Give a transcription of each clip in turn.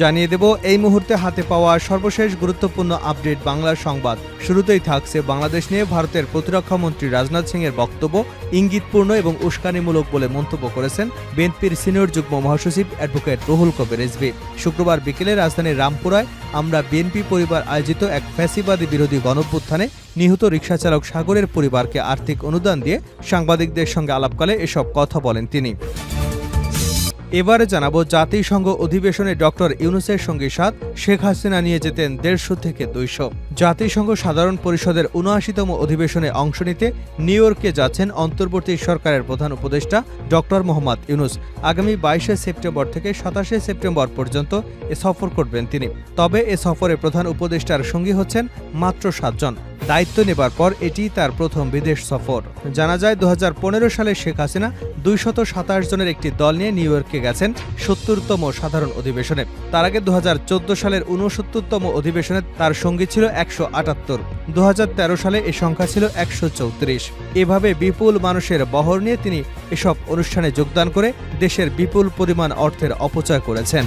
জানিয়ে দেব, এই মুহূর্তে হাতে পাওয়া সর্বশেষ গুরুত্বপূর্ণ আপডেট বাংলার সংবাদ। শুরুতেই থাকছে বাংলাদেশ নিয়ে ভারতের প্রতিরক্ষা মন্ত্রী রাজনাথ সিং এর বক্তব্য, ইঙ্গিতপূর্ণ এবং উস্কানিমূলক বলে মন্তব্য করেছেন বিএনপির সিনিয়র যুগ্ম মহাসচিব অ্যাডভোকেট রুহুল কবির রিজভী। শুক্রবার বিকেলে রাজধানীর রামপুরায় আমরা বিএনপি পরিবার আয়োজিত এক ফ্যাসিবাদী বিরোধী গণভ্যুত্থানে নিহত রিকশাচালক সাগরের পরিবারকে আর্থিক অনুদান দিয়ে সাংবাদিকদের সঙ্গে আলাপকালে এসব কথা বলেন তিনি। এবারে জানাব জাতিসংঘ অধিবেশনে ডক্টর ইউনুসের সঙ্গে সাথ শেখ হাসিনা নিয়ে যেতেন দেড়শো থেকে দুইশো। জাতিসংঘ সাধারণ পরিষদের উনআশিতম অধিবেশনে অংশ নিতে নিউ ইয়র্কে যাচ্ছেন অন্তর্বর্তী সরকারের প্রধান উপদেষ্টা ডক্টর মোহাম্মদ ইউনুস। আগামী বাইশে সেপ্টেম্বর থেকে সাতাশে সেপ্টেম্বর পর্যন্ত এ সফর করবেন তিনি। তবে এ সফরে প্রধান উপদেষ্টার সঙ্গী হচ্ছেন মাত্র সাতজন। দায়িত্ব নেবার পর এটি তার প্রথম বিদেশ সফর। জানা যায় দু হাজার পনেরো সালে শেখ হাসিনা দুইশত সাতাশ জনের একটি দল নিয়ে নিউ ইয়র্কে গেছেন সত্তরতম সাধারণ অধিবেশনে। তার আগে দু হাজার চোদ্দ সালের উনসত্তরতম অধিবেশনে তার সঙ্গী ছিল একশো আটাত্তর। দু সালে এ সংখ্যা ছিল একশো চৌত্রিশ। এভাবে বিপুল মানুষের বহর নিয়ে তিনি এসব অনুষ্ঠানে যোগদান করে দেশের বিপুল পরিমাণ অর্থের অপচয় করেছেন।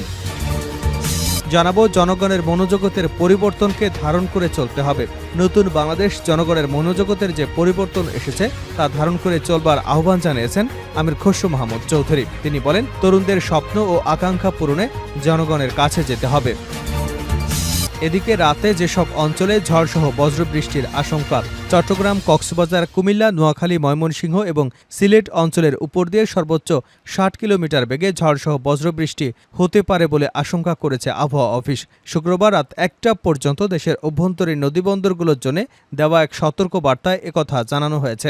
জানাব, জনগণের মনোজগতের পরিবর্তনকে ধারণ করে চলতে হবে। নতুন বাংলাদেশ, জনগণের মনোজগতের যে পরিবর্তন এসেছে, তা ধারণ করে চলবার আহ্বান জানিয়েছেন আমির খসরু মাহমুদ চৌধুরী। তিনি বলেন, তরুণদের স্বপ্ন ও আকাঙ্ক্ষা পূরণে জনগণের কাছে যেতে হবে। এদিকে রাতে যেসব অঞ্চলে ঝড়সহ বজ্রবৃষ্টির আশঙ্কা, চট্টগ্রাম, কক্সবাজার, কুমিল্লা, নোয়াখালী, ময়মনসিংহ এবং সিলেট অঞ্চলের উপর দিয়ে সর্বোচ্চ ষাট কিলোমিটার বেগে ঝড়সহ বজ্রবৃষ্টি হতে পারে বলে আশঙ্কা করেছে আবহাওয়া অফিস। শুক্রবার রাত একটা পর্যন্ত দেশের অভ্যন্তরীণ নদীবন্দরগুলোর জন্য দেওয়া এক সতর্ক বার্তায় একথা জানানো হয়েছে।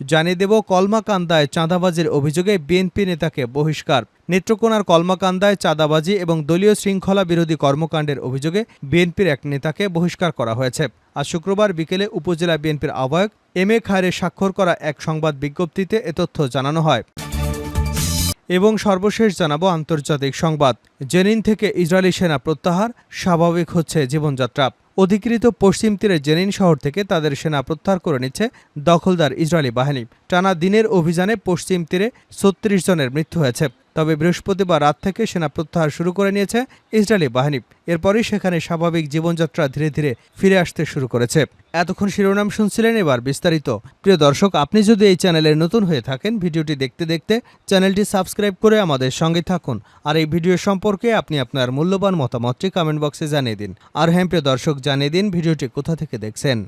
জানিয়ে দেব, কলমাকান্দায় চাঁদাবাজির অভিযোগে বিএনপি নেতাকে বহিষ্কার। নেত্রকোনার কলমাকান্দায় চাঁদাবাজি এবং দলীয় শৃঙ্খলা বিরোধী কর্মকাণ্ডের অভিযোগে বিএনপির এক নেতাকে বহিষ্কার করা হয়েছে। আজ শুক্রবার বিকেলে উপজেলা বিএনপির আহ্বায়ক এম এ খায়রে স্বাক্ষর করা এক সংবাদ বিজ্ঞপ্তিতে এ তথ্য জানানো হয়। এবং সর্বশেষ জানাব আন্তর্জাতিক সংবাদ। জেনিন থেকে ইসরায়েলি সেনা প্রত্যাহার, স্বাভাবিক হচ্ছে জীবনযাত্রা। অধিকৃত পশ্চিম তীরে জেনিন শহর থেকে তাদের সেনা প্রত্যাহার করে নিচ্ছে দখলদার ইসরায়েলি বাহিনী। টানা দিনের অভিযানে পশ্চিম তীরে ছত্রিশ জনের মৃত্যু হয়েছে। তবে বৃহস্পতিবার রাত থেকে সেনা প্রত্যাহার শুরু করে নিয়েছে ইসরায়েলি বাহিনী। এরপরই সেখানে স্বাভাবিক জীবনযাত্রা ধীরে ধীরে ফিরে আসতে শুরু করেছে। এতক্ষণ শিরোনাম শুনছিলেন এবার বিস্তারিত। প্রিয় দর্শক, আপনি যদি এই চ্যানেলের নতুন হয়ে থাকেন, ভিডিওটি দেখতে দেখতে চ্যানেলটি সাবস্ক্রাইব করে আমাদের সঙ্গে থাকুন। আর এই ভিডিও সম্পর্কে আপনি আপনার মূল্যবান মতামতটি কমেন্ট বক্সে জানিয়ে দিন। আর হ্যাঁ প্রিয় দর্শক, জানিয়ে দিন ভিডিওটি কোথা থেকে দেখছেন।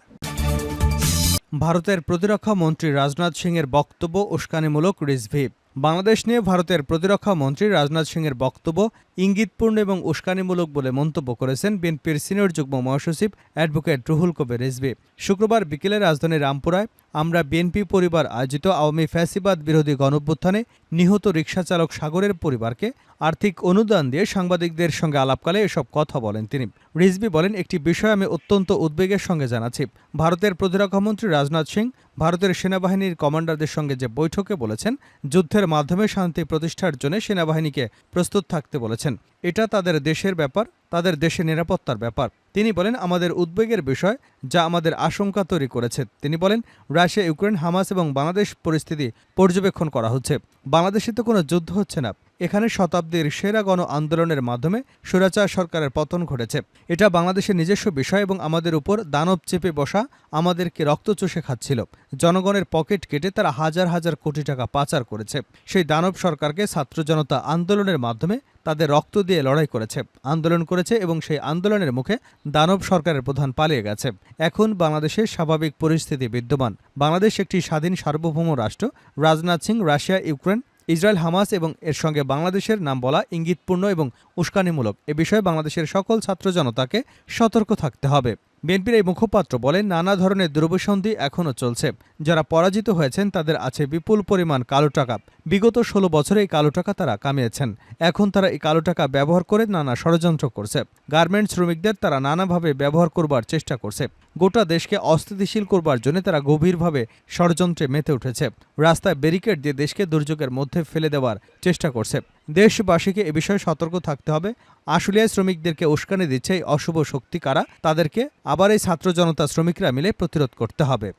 ভারতের প্রতিরক্ষা মন্ত্রী রাজনাথ সিংয়ের বক্তব্য উস্কানিমূলক রিজভি। বাংলাদেশ নিয়ে ভারতের প্রতিরক্ষা মন্ত্রী রাজনাথ সিংয়ের বক্তব্য ইঙ্গিতপূর্ণ এবং উস্কানিমূলক বলে মন্তব্য করেছেন বিএনপির সিনিয়র যুগ্ম মহাসচিব অ্যাডভোকেট রুহুল কবির রিজভি। শুক্রবার বিকেলে রাজধানী রামপুরায় আমরা বিএনপি পরিবার আয়োজিত আওয়ামী ফ্যাসিবাদ বিরোধী গণভ্যুত্থানে নিহত রিকশাচালক সাগরের পরিবারকে আর্থিক অনুদান দিয়ে সাংবাদিকদের সঙ্গে আলাপকালে এসব কথা বলেন তিনি। রিজভি বলেন, একটি বিষয় আমি অত্যন্ত উদ্বেগের সঙ্গে জানাচ্ছি। ভারতের প্রতিরক্ষামন্ত্রী রাজনাথ সিং, ভারতের সেনাবাহিনীর কমান্ডারদের সঙ্গে যে বৈঠকে বলেছেন, যুদ্ধের মাধ্যমে শান্তি প্রতিষ্ঠার জন্য সেনাবাহিনীকে প্রস্তুত থাকতে বলেছেন। এটা তাদের দেশের ব্যাপার তাদের দেশে নিরাপত্তার ব্যাপার। তিনি বলেন, আমাদের উদ্বেগের বিষয় যা আমাদের আশঙ্কা তৈরি করেছে। তিনি বলেন, রাশিয়া, ইউক্রেন, হামাস এবং বাংলাদেশ পরিস্থিতি পর্যবেক্ষণ করা হচ্ছে। বাংলাদেশে তো কোনো যুদ্ধ হচ্ছে না। এখানে শতাব্দীর সেরা গণ আন্দোলনের মাধ্যমে স্বৈরাচার সরকারের পতন ঘটেছে। এটা বাংলাদেশের নিজস্ব বিষয় এবং আমাদের উপর দানব চেপে বসা আমাদেরকে রক্ত চষে খাচ্ছিল। জনগণের পকেট কেটে তারা হাজার হাজার কোটি টাকা পাচার করেছে। সেই দানব সরকারকে ছাত্র জনতা আন্দোলনের মাধ্যমে তাদের রক্ত দিয়ে লড়াই করেছে। আন্দোলন করেছে এবং সেই আন্দোলনের মুখে দানব সরকারের প্রধান পালিয়ে গেছে। এখন বাংলাদেশের স্বাভাবিক পরিস্থিতি বিদ্যমান। বাংলাদেশ একটি স্বাধীন সার্বভৌম রাষ্ট্র। Rajnath Singh, Russia, Ukraine Israel, Hamas এবং এর সঙ্গে বাংলাদেশের নাম বলা ইঙ্গিতপূর্ণ এবং উস্কানিমূলক। এ বিষয়ে বাংলাদেশের সকল ছাত্র জনতাকে সতর্ক থাকতে হবে। বিএনপির এই মুখপাত্র বলেন, নানা ধরনের দ্রব্যসন্ধি এখনও চলছে। যারা পরাজিত হয়েছেন, তাদের আছে বিপুল পরিমাণ কালো টাকা। বিগত ষোলো বছরে এই কালো টাকা তারা কামিয়েছেন। এখন তারা এই কালো টাকা ব্যবহার করে নানা ষড়যন্ত্র করছে। গার্মেন্টস শ্রমিকদের তারা নানাভাবে ব্যবহার করবার চেষ্টা করছে। গোটা দেশকে অস্থিতিশীল করবার জন্য তারা গভীরভাবে ষড়যন্ত্রে মেতে উঠেছে। রাস্তায় ব্যারিকেড দিয়ে দেশকে দুর্যোগের মধ্যে ফেলে দেওয়ার চেষ্টা করছে। দেশবাসীকে এ বিষয়ে সতর্ক থাকতে হবে। আশুলিয়ায় শ্রমিকদেরকে উস্কানি দিচ্ছে এই অশুভ শক্তি কারা? তাদেরকে আবার এই ছাত্র জনতা শ্রমিকরা মিলে প্রতিরোধ করতে হবে।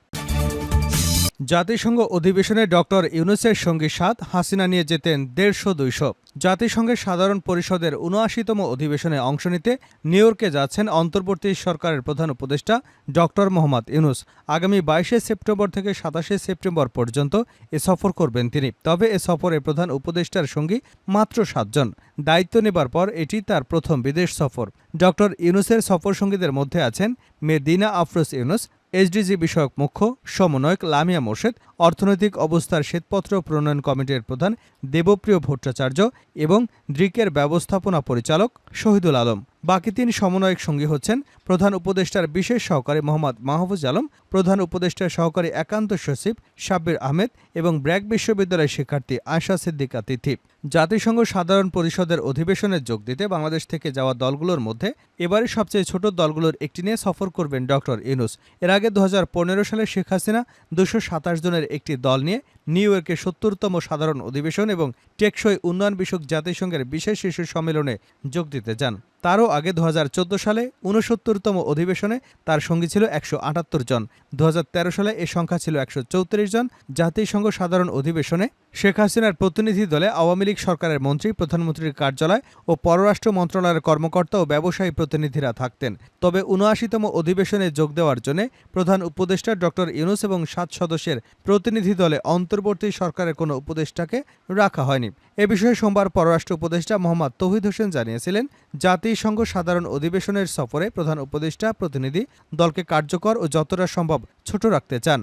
জাতিসংঘ অধিবেশনে ডক্টর ইউনুসের সঙ্গী সাত হাসিনা নিয়ে যেতেন দেড়শো দুইশো। জাতিসংঘের সাধারণ পরিষদের উনআশিতম অধিবেশনে অংশ নিতে নিউ ইয়র্কে যাচ্ছেন অন্তর্বর্তী সরকারের প্রধান উপদেষ্টা ডক্টর মোহাম্মদ ইউনুস। আগামী বাইশে সেপ্টেম্বর থেকে সাতাশে সেপ্টেম্বর পর্যন্ত এ সফর করবেন তিনি। তবে এ সফরে প্রধান উপদেষ্টার সঙ্গী মাত্র সাতজন। দায়িত্ব নেবার পর এটি তার প্রথম বিদেশ সফর। ডক্টর ইউনুসের সফর সঙ্গীদের মধ্যে আছেন মেদিনা আফরোজ ইউনুস এসডিজি বিষয়ক মুখ্য সমন্বয়ক লামিয়া মোর্শেদ, অর্থনৈতিক অবস্থার শ্বেতপত্র প্রণয়ন কমিটির প্রধান দেবপ্রিয় ভট্টাচার্য এবং দ্রিকের ব্যবস্থাপনা পরিচালক শহীদুল আলম। বাকি তিন সমন্বয়ক সঙ্গী হচ্ছেন প্রধান উপদেষ্টার বিশেষ সহকারী মোহাম্মদ মাহফুজ আলম, প্রধান উপদেষ্টার সহকারী একান্ত সচিব সাব্বির আহমেদ এবং ব্র্যাক বিশ্ববিদ্যালয়ের শিক্ষার্থী আশা সিদ্দিকা তিথি। জাতিসংঘ সাধারণ পরিষদের অধিবেশনে যোগ দিতে বাংলাদেশ থেকে যাওয়া দলগুলোর মধ্যে এবারে সবচেয়ে ছোট দলগুলোর একটি নিয়ে সফর করবেন ডক্টর ইউনুস। এর আগে দু হাজার পনেরো সালে শেখ হাসিনা দুশো জনের একটি দল নিয়ে নিউ ইয়র্কে সত্তরতম সাধারণ অধিবেশন এবং টেকসই উন্নয়ন বিষয়ক জাতিসংঘের বিশেষ শিশু সম্মেলনে যোগ দিতে যান তারও আগে দু হাজার চোদ্দ সালে ঊনসত্তরতম অধিবেশনে তার সঙ্গী ছিল একশো আটাত্তর জন। দু হাজার তেরো সালে এ সংখ্যা ছিল একশো চৌত্রিশ জন। জাতিসংঘ সাধারণ অধিবেশনে শেখ হাসিনার প্রতিনিধি দলে আওয়ামী লীগ সরকারের মন্ত্রী, প্রধানমন্ত্রীর কার্যালয় ও পররাষ্ট্র মন্ত্রণালয়ের কর্মকর্তা ও ব্যবসায়ী প্রতিনিধিরা থাকতেন। তবে উনআশিতম অধিবেশনে যোগ দেওয়ার জন্য প্রধান উপদেষ্টা ড. ইউনুস এবং সাত সদস্যের প্রতিনিধি দলে অন্তর্বর্তী সরকারের কোনো উপদেষ্টাকে রাখা হয়নি। এ বিষয়ে সোমবার পররাষ্ট্র উপদেষ্টা মোহাম্মদ তৌহিদ হোসেন জানিয়েছিলেন, জাতিসংঘ সাধারণ অধিবেশনের সফরে প্রধান উপদেষ্টা, প্রতিনিধি দলকে কার্যকর ও যতটা সম্ভব ছোট রাখতে চান।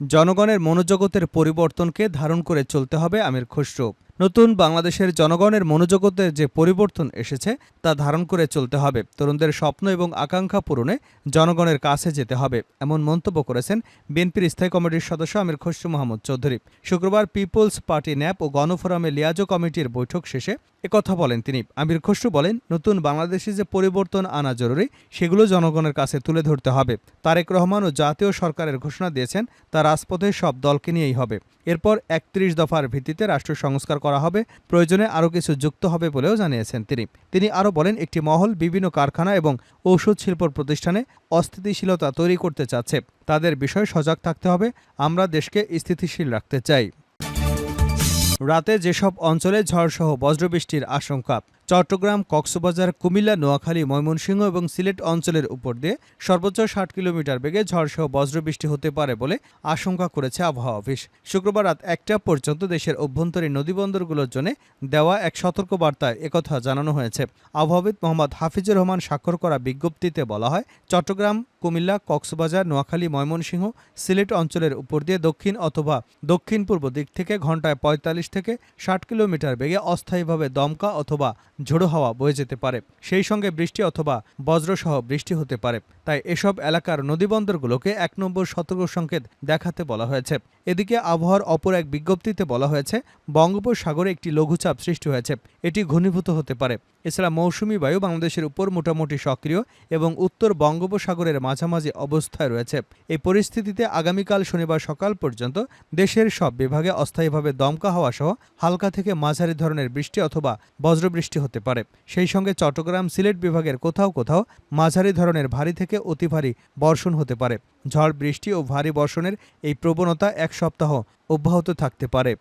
জনগণের মনোজগতের পরিবর্তনকে ধারণ করে চলতে হবে আমির খসরু। নতুন বাংলাদেশের জনগণের মনোজগতের যে পরিবর্তন এসেছে, তা ধারণ করে চলতে হবে। তরুণদের স্বপ্ন এবং আকাঙ্ক্ষা পূরণে জনগণের কাছে যেতে হবে, এমন মন্তব্য করেছেন বিএনপির স্থায়ী কমিটির সদস্য আমির খসরু মোহাম্মদ চৌধুরী। শুক্রবার পিপলস পার্টি ন্যাপ ও গণফোরামে লিয়াজো কমিটির বৈঠক শেষে একথা বলেন তিনি। আমির খসরু বলেন, নতুন বাংলাদেশে যে পরিবর্তন আনা জরুরি, সেগুলো জনগণের কাছে তুলে ধরতে হবে। তারেক রহমান ও জাতীয় সরকারের ঘোষণা দিয়েছেন, তা রাজপথে সব দলকে নিয়েই হবে। এরপর একত্রিশ দফার ভিত্তিতে রাষ্ট্র সংস্কার করা হবে, প্রয়োজনে আরও কিছু যুক্ত হবে বলেও জানিয়েছেন তিনি। তিনি আরও বলেন, একটি মহল, বিভিন্ন কারখানা এবং ঔষধ শিল্প প্রতিষ্ঠানে অস্থিতিশীলতা তৈরি করতে চাচ্ছে। তাদের বিষয়ে সজাগ থাকতে হবে, আমরা দেশকে স্থিতিশীল রাখতে চাই। রাতে যেসব অঞ্চলে ঝড়সহ বজ্রবৃষ্টির আশঙ্কা চট্টগ্রাম, কক্সবাজার, কুমিল্লা, নোয়াখালী, ময়মনসিংহ এবং সিলেট অঞ্চলের উপর দিয়ে সর্বোচ্চ ষাট কিলোমিটার বেগে ঝড়সহ বজ্রবৃষ্টি হতে পারে বলে আশঙ্কা করেছে আবহাওয়া অফিস। শুক্রবার রাত একটা পর্যন্ত দেশের অভ্যন্তরীণ নদীবন্দরগুলোর জন্য দেওয়া এক সতর্ক বার্তায় একথা জানানো হয়েছে। আবহাওয়াবিদ মোহাম্মদ হাফিজুর রহমান স্বাক্ষর করা বিজ্ঞপ্তিতে বলা হয়, চট্টগ্রাম, কুমিল্লা, কক্সবাজার, নোয়াখালী, ময়মনসিংহ, সিলেট অঞ্চলের উপর দিয়ে দক্ষিণ অথবা দক্ষিণ পূর্ব দিক থেকে ঘন্টায় পঁয়তাল্লিশ থেকে ষাট কিলোমিটার বেগে অস্থায়ীভাবে দমকা অথবা ঝোড়ো হাওয়া বয়ে যেতে পারে। সেই সঙ্গে বৃষ্টি অথবা বজ্রসহ বৃষ্টি হতে পারে। তাই এসব এলাকার নদীবন্দরগুলোকে এক নম্বর সতর্ক সংকেত দেখাতে বলা হয়েছে। এদিকে আবহাওয়ার অপর এক বিজ্ঞপ্তিতে বলা হয়েছে, বঙ্গোপসাগরে একটি লঘুচাপ সৃষ্টি হয়েছে। এটি ঘনীভূত হতে পারে। এছাড়া মৌসুমি বায়ু বাংলাদেশের উপর মোটামুটি সক্রিয় এবং উত্তর বঙ্গোপসাগরের মাঝামাঝি অবস্থায় রয়েছে। এই পরিস্থিতিতে আগামীকাল শনিবার সকাল পর্যন্ত দেশের সব বিভাগে অস্থায়ীভাবে দমকা হওয়া সহ হালকা থেকে মাঝারি ধরনের বৃষ্টি অথবা বজ্রবৃষ্টি হতে পারে। সেই সঙ্গে চট্টগ্রাম সিলেট বিভাগের কোথাও কোথাও মাঝারি ধরনের ভারী থেকে অতি ভারী বর্ষণ হতে পারে। ঝড়, বৃষ্টি ও ভারী বর্ষণের এই প্রবণতা এক সপ্তাহ অব্যাহত থাকতে পারে।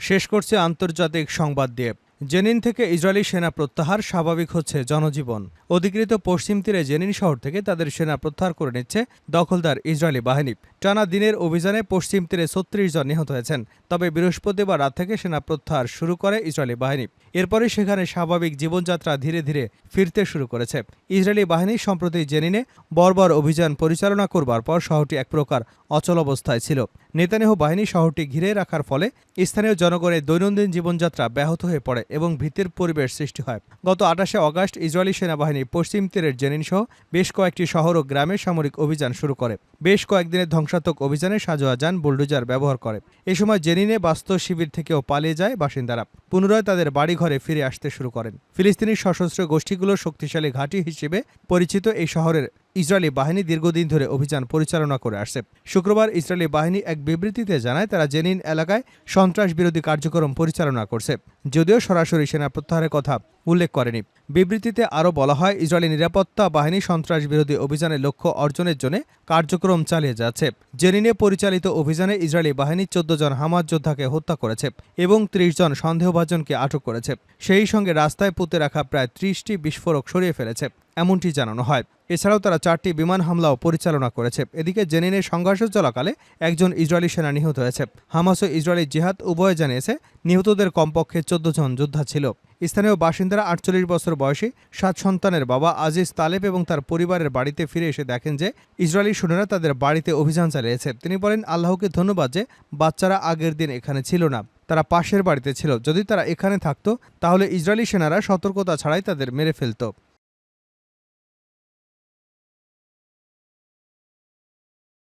শেষ করছে আন্তর্জাতিক সংবাদ দিয়ে। জেনিন থেকে ইসরায়েলি সেনা প্রত্যাহার স্বাভাবিক হচ্ছে জনজীবন। অধিকৃত পশ্চিম তীরে জেনিন শহর থেকে তাদের সেনা প্রত্যাহার করে নিচ্ছে দখলদার ইসরায়েলি বাহিনী। টানা দিনের অভিযানে পশ্চিম তীরে ছত্রিশ জন নিহত হয়েছেন। তবে বৃহস্পতিবার রাত থেকে সেনা প্রত্যাহার শুরু করে ইসরায়েলি বাহিনী। এরপরে সেখানে স্বাভাবিক জীবনযাত্রা ধীরে ধীরে ফিরতে শুরু করেছে। ইসরায়েলি বাহিনী সম্প্রতি জেনিনে বর্বর অভিযান পরিচালনা করবার পর শহরটি এক প্রকার অচল অবস্থায় ছিল। নেতানেহ বাহিনী শহরটি ঘিরে রাখার ফলে স্থানীয় জনগণের দৈনন্দিন জীবনযাত্রা ব্যাহত হয়ে পড়ে এবং ভীতির পরিবেশ সৃষ্টি হয়। গত আঠাশে অগাস্ট ইসরায়েলি সেনাবাহিনী পশ্চিম তীরের জেনিন সহ বেশ কয়েকটি শহর ও গ্রামে সামরিক অভিযান শুরু করে। বেশ কয়েকদিনের ধ্বংসাত্মক অভিযানে সাজোয়া যান বুলডোজার ব্যবহার করে। এ সময় জেনিনে বাস্তব শিবির থেকেও পালিয়ে যায় বাসিন্দারা। পুনরায় তাদের বাড়িঘরে ফিরে আসতে শুরু করেন। ফিলিস্তিনি সশস্ত্র গোষ্ঠীগুলোর শক্তিশালী ঘাঁটি হিসেবে পরিচিত এই শহরের ইসরায়েলি বাহিনী দীর্ঘদিন ধরে অভিযান পরিচালনা করে আসছে। শুক্রবার ইসরায়েলি বাহিনী এক বিবৃতিতে জানায়, তারা জেনিন এলাকায় সন্ত্রাস বিরোধী কার্যক্রম পরিচালনা করছে, যদিও সরাসরি সেনা প্রত্যাহারের কথা উল্লেখ করেনি। বিবৃতিতে আরও বলা হয়, ইসরায়েলি নিরাপত্তা বাহিনী সন্ত্রাস বিরোধী অভিযানের লক্ষ্য অর্জনের জন্য কার্যক্রম চালিয়ে যাচ্ছে। জেনিনে পরিচালিত অভিযানে ইসরায়েলি বাহিনী চোদ্দ জন হামাজ যোদ্ধাকে হত্যা করেছে এবং ত্রিশ জন সন্দেহভাজনকে আটক করেছে। সেই সঙ্গে রাস্তায় পুঁতে রাখা প্রায় ত্রিশটি বিস্ফোরক সরিয়ে ফেলেছে। এমনটি জানানো হয়। এছাড়াও তারা চারটি বিমান হামলাও পরিচালনা করেছে। এদিকে জেনিনের সংঘর্ষ চলাকালে একজন ইসরায়েলি সেনা নিহত হয়েছে। হামাস ও ইসরায়েলি জিহাদ উভয় জানিয়েছে, নিহতদের কমপক্ষে চোদ্দ জন যোদ্ধা ছিল। স্থানীয় বাসিন্দারা আটচল্লিশ বছর বয়সী, সাত সন্তানের বাবা আজিজ তালেব এবং তার পরিবারের বাড়িতে ফিরে এসে দেখেন যে ইসরায়েলি সৈন্যরা তাদের বাড়িতে অভিযান চালিয়েছে। তিনি বলেন, আল্লাহকে ধন্যবাদ যে বাচ্চারা আগের দিন এখানে ছিল না। তারা পাশের বাড়িতে ছিল। যদি তারা এখানে থাকতো, তাহলে ইসরায়েলি সেনারা সতর্কতা ছাড়াই তাদের মেরে ফেলতো।